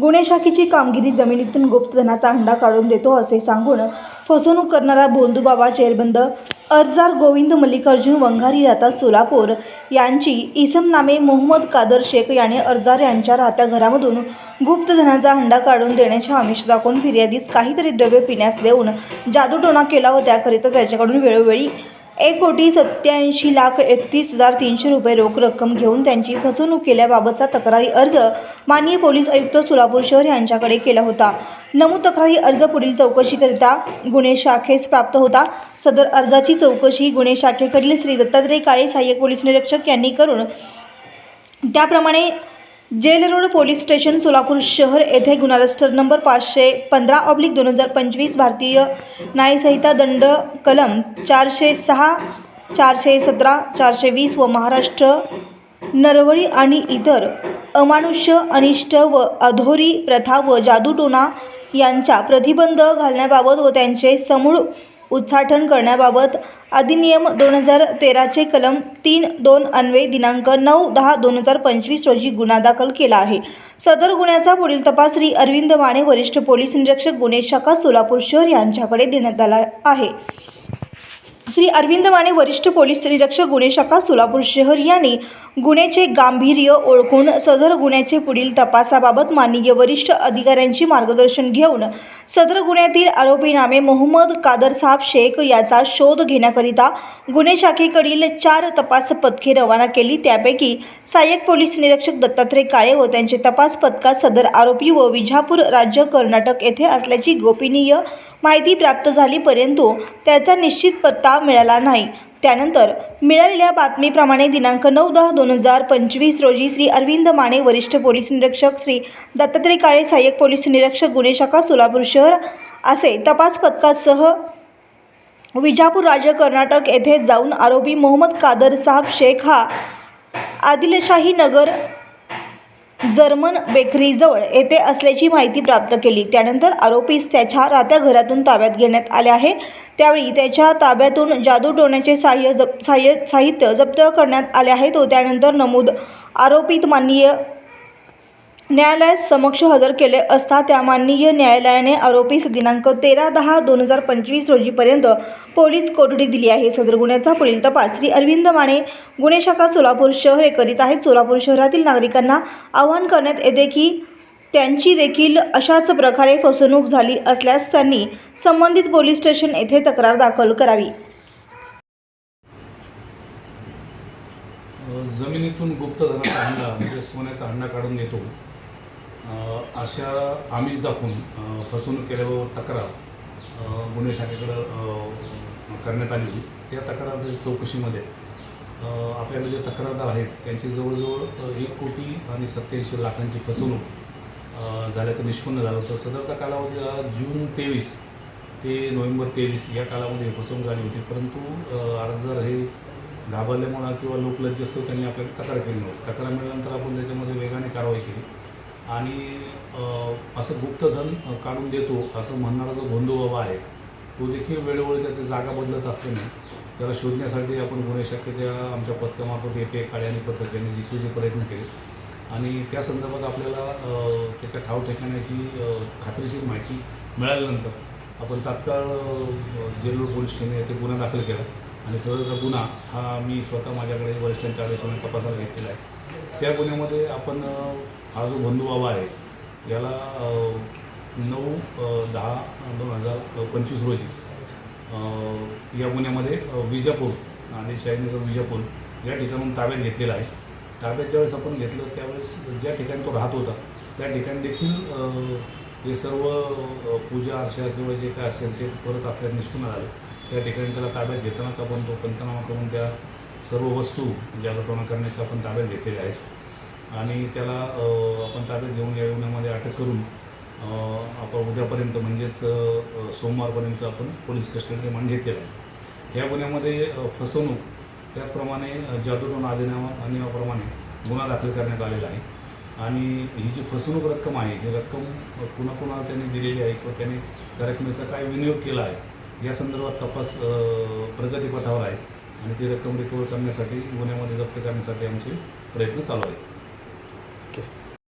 गुन्हे शाखेची कामगिरी जमिनीतून गुप्तधनाचा हंडा काढून देतो असे सांगून फसवणूक करणारा भोंदूबाबा जेरबंद अर्जार गोविंद मल्लिकार्जुन वंघारी राहता सोलापूर. यांची इसम नामे मोहम्मद कादर शेख याने अर्जार यांच्या राहत्या घरामधून गुप्तधनाचा हंडा काढून देण्याचे आमिष दाखवून फिर्यादीस काहीतरी द्रव्य पिण्यास देऊन जादूटोणा केला व त्याकरिता त्याच्याकडून वेळोवेळी एक कोटी सत्याऐंशी लाख एकतीस हजार तीनशे रुपये रोख रक्कम घेऊन त्यांची फसवणूक केल्याबाबतचा तक्रारी अर्ज माननीय पोलीस आयुक्त सोलापूर शहर यांच्याकडे केला होता. नमूद तक्रारी अर्ज पुढील चौकशीकरिता गुन्हे शाखेस प्राप्त होता. सदर अर्जाची चौकशी गुन्हे शाखेकडील श्री दत्तात्रय काळे सहाय्यक पोलीस निरीक्षक यांनी करून त्याप्रमाणे jail road police station Solapur शहर येथे गुन्हा रजिस्टर नंबर पाचशे पंधरा ऑब्लिक दोन हजार पंचवीस भारतीय न्यायसंहिता दंड कलम चारशे सहा चारशे सतरा चारशे वीस व महाराष्ट्र नरवळी आणि इतर अमानुष्य अनिष्ट व अधोरी प्रथा व जादूटोणा यांच्या प्रतिबंध घालण्याबाबत व त्यांचे समूळ उच्चाटन करण्याबाबत अधिनियम दोन हजार तेराचे कलम तीन दोन अन्वये दिनांक नऊ दहा दोन हजार पंचवीस रोजी गुन्हा दाखल केला आहे. सदर गुन्ह्याचा पुढील तपास श्री अरविंद माने वरिष्ठ पोलीस निरीक्षक गुन्हे शाखा सोलापूर शहर यांच्याकडे देण्यात आला आहे. श्री अरविंद माने वरिष्ठ पोलीस निरीक्षक गुन्हे शाखा सोलापूर शहर यांनी गुन्ह्याचे गांभीर्य ओळखून सदर गुन्ह्याचे पुढील तपासाबाबत माननीय वरिष्ठ अधिकाऱ्यांची मार्गदर्शन घेऊन सदर गुन्ह्यातील आरोपीनामे मोहम्मद कादर साहब शेख याचा शोध घेण्याकरिता गुन्हे शाखेकडील चार तपास पथके रवाना केली. त्यापैकी सहाय्यक पोलीस निरीक्षक दत्तात्रय काळे व त्यांचे तपास पथकात सदर आरोपी व विजापूर राज्य कर्नाटक येथे असल्याची गोपनीय माहिती प्राप्त झाली परंतु त्याचा निश्चित पत्ता मिळाला नाही. त्यानंतर मिळालेल्या बातमीप्रमाणे दिनांक नऊ दहा दोन हजार पंचवीस रोजी श्री अरविंद माने वरिष्ठ पोलीस निरीक्षक श्री दत्तात्रय काळे सहाय्यक पोलीस निरीक्षक गुन्हे शाखा सोलापूर शहर असे तपास पथकासह विजापूर राज्य कर्नाटक येथे जाऊन आरोपी मोहम्मद कादर साहब शेख हा आदिलशाही नगर जर्मन बेकरीजवळ येथे असल्याची माहिती प्राप्त केली. त्यानंतर आरोपीस त्याच्या राहत्या घरातून ताब्यात घेण्यात आले आहे. त्यावेळी त्याच्या ताब्यातून जादूटोण्याचे साह्य जप साह्य साहित्य जप्त करण्यात आले आहेत व त्यानंतर नमूद आरोपीत माननीय न्यायालयात समक्ष हजर केले असता त्या माननीय न्यायालयाने आरोपीस दिनांक तेरा दहा दोन हजार पंचवीस रोजीपर्यंत पोलीस कोठडी दिली आहे. सदर गुन्ह्याचा पुढील तपास श्री अरविंद माने गुन्हे शाखा सोलापूर शहर हे करीत आहेत. सोलापूर शहरातील नागरिकांना आवाहन करण्यात येते की त्यांची देखील अशाच प्रकारे फसवणूक झाली असल्यास त्यांनी संबंधित पोलीस स्टेशन येथे तक्रार दाखल करावी. जमिनीतून गुप्तधनाचा हंडा म्हणजे सोन्याचा हंडा काढून देतो अशा आमिष दाखवून फसवणूक केल्याबाबत तक्रार गुन्हे शाखेकडं करण्यात आली होती. त्या तक्रार चौकशीमध्ये आपल्याला आपल्याकडे जे तक्रारदार आहेत त्यांची जवळजवळ एक कोटी आणि सत्याऐंशी लाखांची फसवणूक झाल्याचं निष्पन्न झालं होतं. सदरचा कालावधी हा जून तेवीस ते नोव्हेंबर तेवीस या कालामध्ये फसवणूक झाली होती. परंतु अर्जदार हे घाबरल्यामुळं किंवा लोकलज्जस्त त्यांनी आपल्याला तक्रार केली नव्हती. तक्रार मिळाल्यानंतर आपण त्याच्यामध्ये वेगाने कारवाई केली. आणि असं गुप्तधन काढून देतो असं म्हणणारा जो बंधूबाबा आहे तो देखील वेळोवेळी त्याची जागा बदलत असल्याने त्याला शोधण्यासाठी आपण गुन्हे शाखेच्या आमच्या पथकामार्फत एके काळे आणि पथक यांनी प्रयत्न केले. आणि त्या संदर्भात आपल्याला त्याच्या ठाव ठिकाण्याची खात्रीशीर माहिती मिळाल्यानंतर आपण तात्काळ जेलूर पोलीस स्टेशन येथे गुन्हा दाखल केला. आणि सदरचा गुन्हा हा मी स्वतः माझ्याकडे वरिष्ठांच्या आदेशाने तपासायला घेतलेला आहे. त्या गुन्ह्यामध्ये आपण हा जो बंधू बाबा आहे याला नऊ दहा दोन हजार पंचवीस रोजी या गुन्ह्यामध्ये विजापूर आणि शाहीनगर विजापूर या ठिकाणून ताब्यात घेतलेला आहे. ताब्यात ज्यावेळेस आपण घेतलं त्यावेळेस ज्या ठिकाणी तो राहत होता त्या ठिकाणी देखील हे सर्व पूजा अर्चा किंवा जे काय असेल ते परत आपल्याला निष्पन्न झालं. त्या ठिकाणी त्याला ताब्यात घेतानाच आपण तो पंचनामा करून त्या सर्व वस्तू जागरपणा करण्याच्या आपण ताब्यात घेतलेल्या आहेत. आणि त्याला आपण ताब्यात घेऊन या गुन्ह्यामध्ये अटक करून आपण उद्यापर्यंत म्हणजेच सोमवारपर्यंत आपण पोलीस कस्टडी रिमांड घेतलेला आहे. या गुन्ह्यामध्ये फसवणूक त्याचप्रमाणे अ, जादूटोणा अधिनियम नियमाप्रमाणे गुन्हा दाखल करण्यात आलेला आहे. आणि ही जी फसवणूक रक्कम आहे ही रक्कम अ, कुणाकुणाला त्यांनी दिलेली आहे किंवा त्यांनी त्या रकमेचा काय विनियोग केला आहे या संदर्भात तपास प्रगतीपथावर आहे. आणि ती रक्कम रिकवर करण्यासाठी गुन्ह्यामध्ये जप्त करण्यासाठी आमचे प्रयत्न चालू आहेत.